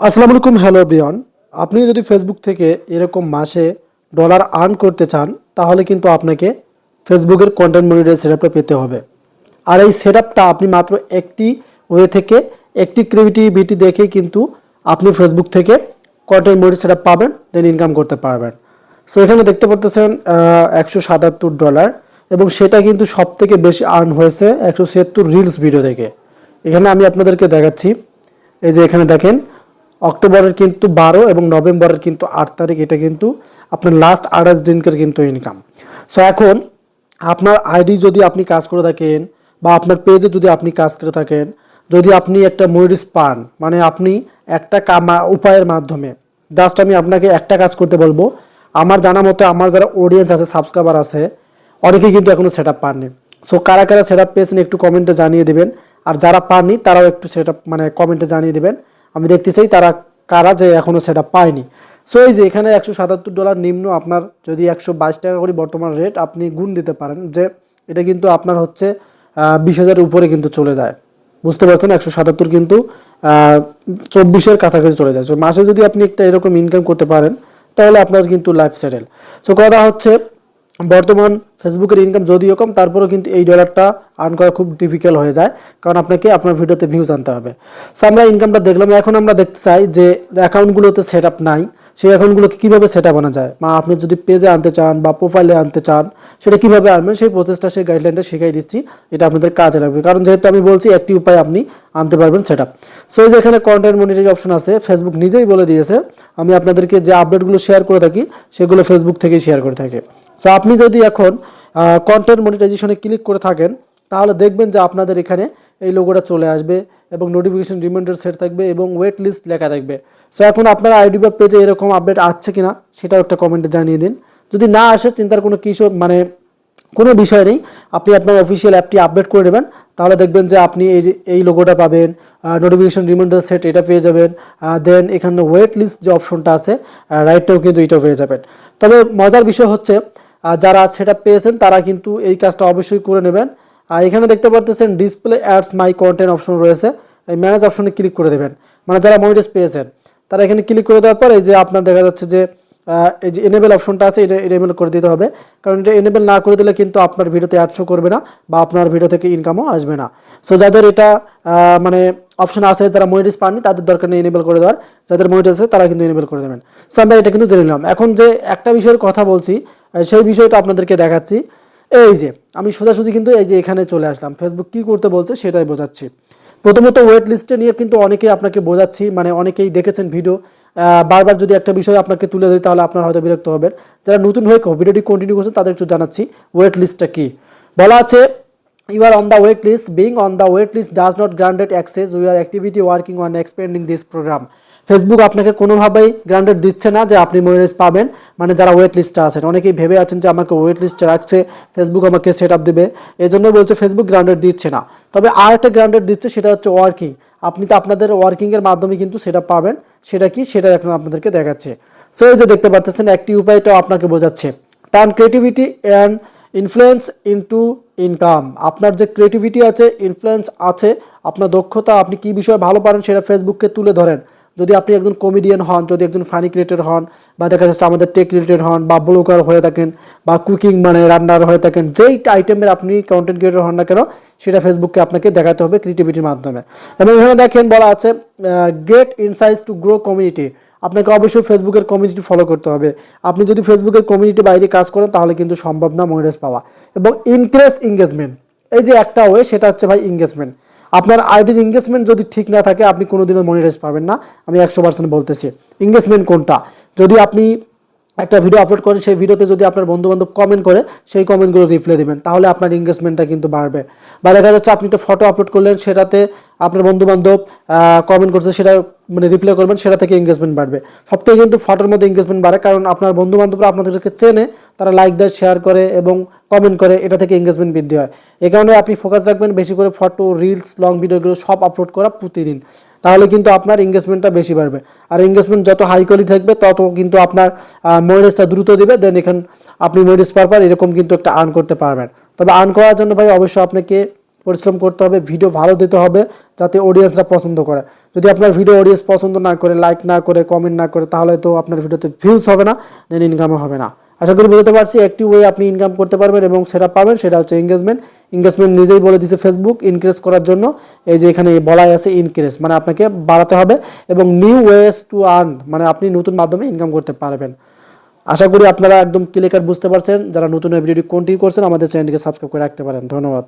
আসসালামু আলাইকুম, hello Brian আপনি যদি ফেসবুক থেকে এরকম মাসে ডলার আর্ন করতে চান, তাহলে কিন্তু আপনাকে ফেসবুকের কন্টেন্ট মনিটর সেটআপটা পেতে হবে। আর এই সেটআপটা আপনি মাত্র একটি ওয়ে থেকে একটি ক্রিয়েটিভিটি দেখে কিন্তু আপনি ফেসবুক থেকে কন্টেন্ট মনিটর সেটআপ পাবেন দেন ইনকাম করতে পারবেন। সো এখানে দেখতে পাচ্ছেন একশো সাতাত্তর ডলার এবং সেটা কিন্তু সব থেকে বেশি আর্ন হয়েছে একশো ছিয়াত্তর রিলস ভিডিও থেকে এখানে আমি আপনাদেরকে দেখাচ্ছি। এই যে এখানে দেখেন অক্টোবরের কিন্তু বারো এবং নভেম্বরের কিন্তু আট তারিখ, এটা কিন্তু আপনার লাস্ট আঠাশ দিনকের কিন্তু ইনকাম সো এখন আপনার আইডি যদি আপনি কাজ করে থাকেন বা আপনার পেজে যদি আপনি কাজ করে থাকেন, যদি আপনি একটা মনিটিস পান মানে আপনি একটা কামা, উপায়ের মাধ্যমে জাস্ট আমি আপনাকে একটা কাজ করতে বলব। আমার জানা মতো আমার যারা অডিয়েন্স আছে সাবস্ক্রাইবার আছে, অনেকেই কিন্তু এখনও সেট আপ পাননি। সো কারা কারা সেট আপ পেয়েছেন একটু কমেন্টে জানিয়ে দেবেন। আর যারা পাননি, তারাও একটু সেট মানে কমেন্টে জানিয়ে দেবেন। আমি দেখতে চাই তারা কারা যে এখনও সেটা পায়নি। সো এই যে এখানে একশো সাতাত্তর ডলার নিম্ন আপনার যদি একশো বাইশ টাকা করে বর্তমান রেট আপনি গুণ দিতে পারেন যে এটা কিন্তু আপনার হচ্ছে বিশ হাজারের উপরে কিন্তু চলে যায়। বুঝতে পারছেন? একশো সাতাত্তর কিন্তু চব্বিশের কাছাকাছি চলে যায়। So, মাসে যদি আপনি একটা এরকম ইনকাম করতে পারেন তাহলে আপনার কিন্তু লাইফ সেটেল সো কথা হচ্ছে বর্তমান ফেসবুকের ইনকাম যদিও কম, তারপরেও কিন্তু এই ডলারটা আর্ন করা খুব ডিফিকাল্ট হয়ে যায়, কারণ আপনাকে আপনার ভিডিওতে ভিউজ আনতে হবে। সো আমরা ইনকামটা দেখলাম, এখন আমরা দেখতে চাই যে অ্যাকাউন্টগুলোতে সেট আপ নাই, সেই অ্যাকাউন্টগুলোকে কীভাবে সেট আপ আনা যায়? বা আপনি যদি পেজে আনতে চান বা প্রোফাইলে আনতে চান, সেটা কীভাবে আনবেন? সেই প্রসেসটা সেই গাইডলাইনটা শিখাই দিচ্ছি, এটা আপনাদের কাজে লাগবে। কারণ যেহেতু আমি বলছি, একটি উপায় আপনি আনতে পারবেন সেট আপ সো এই যে এখানে কন্টেন্ট মনিটাইজ অপশন আছে ফেসবুক নিজেই বলে দিয়েছে, আমি আপনাদেরকে যে আপডেটগুলো শেয়ার করে থাকি, সেগুলো ফেসবুক থেকেই শেয়ার করে থাকি। সো আপনি যদি এখন কন্টেন্ট মনিটাইজেশনে ক্লিক করে থাকেন, তাহলে দেখবেন যে আপনাদের এখানে এই লোগোটা চলে আসবে এবং নোটিফিকেশন রিমাইন্ডার সেট থাকবে এবং ওয়েট লিস্ট লেখা থাকবে। সো এখন আপনার আইডি বা পেজে এরকম আপডেট আসছে কিনা, সেটাও একটা কমেন্টে জানিয়ে দিন। যদি না আসে, চিন্তার কোনো কিছু মানে কোনো বিষয় নেই, আপনি আপনার অফিসিয়াল অ্যাপটি আপডেট করে নেবেন, তাহলে দেখবেন যে আপনি এই যে, এই লোগোটা পাবেন নোটিফিকেশন রিমাইন্ডার সেট এটা পেয়ে যাবেন দেন এখানে ওয়েট লিস্ট যে অপশনটা আছে রাইটটাও কিন্তু এটাও পেয়ে যাবেন। তবে মজার বিষয় হচ্ছে যারা সেটা পেয়েছেন, তারা কিন্তু এই কাজটা অবশ্যই করে নেবেন। আর এখানে দেখতে পারতেছেন display ads my content option রয়েছে। এই ম্যানেজ অপশনে ক্লিক করে দেবেন। মানে যারা মনিটাইজ পেয়েছেন, তারা এখানে ক্লিক করে দেওয়ার পর এই যে আপনার দেখা যাচ্ছে যে এই যে এনেবেল অপশনটা আছে, এটা এনেবেল করে দিতে হবে। কারণ এটা এনেবেল না করে দিলে কিন্তু আপনার ভিডিওতে অ্যাড শো করবে না বা আপনার ভিডিও থেকে ইনকামও আসবে না। সো যাদের এটা মানে অপশন আছে তারা মনিটাইজ পাননি, তাদের দরকার নেই এনেবেল করে দেওয়ার। যাদের মনিটাইজ আছে তারা কিন্তু এনেবেল করে দেবেন। সো আমরা এটা কিন্তু জেনে নিলাম। এখন যে একটা বিষয়ের কথা বলছি সেই বিষয়টা আপনাদেরকে দেখাচ্ছি। এই যে, আমি সোজাসুজি কিন্তু এই যে এখানে চলে আসলাম। ফেসবুক কি করতে বলছে, সেটাই বোঝাচ্ছি। প্রথমত ওয়েট লিস্টে নিয়ে কিন্তু অনেকেই আপনাকে বোঝাচ্ছি মানে অনেকেই দেখেছেন ভিডিও বারবার যদি একটা বিষয় আপনাকে তুলে ধরি, তাহলে আপনার হয়তো বিরক্ত হবেন। যারা নতুন হয়ে ভিডিওটি কন্টিনিউ করছেন, তাদের একটু জানাচ্ছি ওয়েট লিস্টটা কি? বলা আছে you are on the wait list. Being on the wait list does not granted access. We are activity working on expanding this program. Facebook আপনাকে কোনোভাবেই গ্রান্টেড দিচ্ছে না যে আপনি মনিটাইজ পাবেন। মানে যারা ওয়েট লিস্টে আছেন। অনেকেই ভেবে আছেন যে আমাকে ওয়েট লিস্টে রাখছে। ফেসবুক আমাকে সেট আপ দেবে। এই জন্য বলছে ফেসবুক গ্রান্টেড দিচ্ছে না। তবে আর একটা গ্রান্টেড দিচ্ছে, সেটা হচ্ছে ওয়ার্কিং আপনি তো আপনাদের ওয়ার্কিংয়ের মাধ্যমে কিন্তু সেটা পাবেন। সেটা কি? সেটা এখন আপনাদেরকে দেখাচ্ছে। সো এই যে দেখতে পাচ্ছেন একটি উপায়টাও আপনাকে বোঝাচ্ছে। Turn creativity and influence into income আপনার যে ক্রিয়েটিভিটি আছে ইনফ্লুয়েন্স আছে, আপনার দক্ষতা, আপনি কি বিষয়ে ভালো পারেন সেটা ফেসবুককে তুলে ধরেন। যদি আপনি একজন কমেডিয়ান হন, যদি একজন ফানি ক্রিয়েটর হন, বা দেখা যাচ্ছে আমাদের টেক রিলেটেড হন, বা ব্লগার হয়ে থাকেন, বা কুকিং মানে রান্নার হয়ে থাকেন, যেই আইটেমের আপনি কন্টেন্ট ক্রিয়েটর হন না কেন, সেটা ফেসবুককে আপনাকে দেখাতে হবে ক্রিয়েটিভিটির মাধ্যমে। এবং এখানে দেখেন বলা আছে get insights to grow community আপনাকে অবশ্যই ফেসবুকের কমিউনিটি ফলো করতে হবে। আপনি যদি ফেসবুকের কমিউনিটি বাইরে কাজ করেন, তাহলে কিন্তু সম্ভব না মনিটাইজ পাওয়া। এবং ইনক্রেস এঙ্গেজমেন্ট এই যে একটা ওয়ে সেটা হচ্ছে ভাই এঙ্গেজমেন্ট আপনার আইডির এঙ্গেজমেন্ট যদি ঠিক না থাকে, আপনি কোনোদিনও মনিটাইজ পাবেন না। আমি একশো পার্সেন্ট বলতেছি। এঙ্গেজমেন্ট কোনটা? যদি আপনি একটা ভিডিও আপলোড করেন, সেই ভিডিওতে যদি আপনার বন্ধু বান্ধব কমেন্ট করে, সেই কমেন্টগুলো রিপ্লাই দিবেন। তাহলে আপনার এঙ্গেজমেন্টটা কিন্তু বাড়বে। বা দেখা যাচ্ছে আপনি একটা ফটো আপলোড করলেন, সেটাতে আপনার বন্ধু বান্ধব কমেন্ট করছে, সেটা মানে রিপ্লাই করবেন, সেটা থেকে এঙ্গেজমেন্ট বাড়বে। সব থেকে কিন্তু ফটোর মধ্যে এঙ্গেজমেন্ট বাড়ে, কারণ আপনার বন্ধু বান্ধবরা আপনাদেরকে চেনে, তারা লাইক দেয় শেয়ার করে এবং কমেন্ট করে, এটা থেকে এঙ্গেজমেন্ট বৃদ্ধি হয়। এই কারণে আপনি ফোকাস রাখবেন, বেশি করে ফটো রিলস লং ভিডিওগুলো সব আপলোড করা প্রতিদিন। তাহলে কিন্তু আপনার এঙ্গেজমেন্টটা বেশি বাড়বে। আর এঙ্গেজমেন্ট যত হাই কোয়ালিটি থাকবে, তত কিন্তু আপনার মনিটাইজটা দ্রুত দিবে দেন এখানে আপনি মনিটাইজ পারপার এরকম কিন্তু একটা আর্ন করতে পারবেন। তবে আর্ন করার জন্য ভাই, অবশ্যই আপনাকে পরিশ্রম করতে হবে ভিডিও ভালো দিতে হবে যাতে অডিয়েন্সরা পছন্দ করে। যদি আপনার ভিডিও অডিয়েন্স পছন্দ না করে লাইক না করে কমেন্ট না করে, তাহলে তো আপনার ভিডিওতে ভিউজ হবে না দেন ইনকামও হবে না। আশা করি বুঝতে পারছি, একটি ওয়ে আপনি ইনকাম করতে পারবেন এবং সেটা পাবেন, সেটা হচ্ছে এঙ্গেজমেন্ট এঙ্গেজমেন্ট নিজেই বলে দিচ্ছে ফেসবুক ইনক্রিজ করার জন্য। এই যে এখানে বলাই আছে ইনক্রিজ মানে আপনাকে বাড়াতে হবে এবং নিউ ওয়েস টু আর্ন মানে আপনি নতুন মাধ্যমে ইনকাম করতে পারবেন। আশা করি আপনারা একদম ক্লিকার বুঝতে পারছেন। যারা নতুন ভিডিওটি কন্টিনিউ করছেন, আমাদের চ্যানেলটিকে সাবস্ক্রাইব করে রাখতে পারেন। ধন্যবাদ।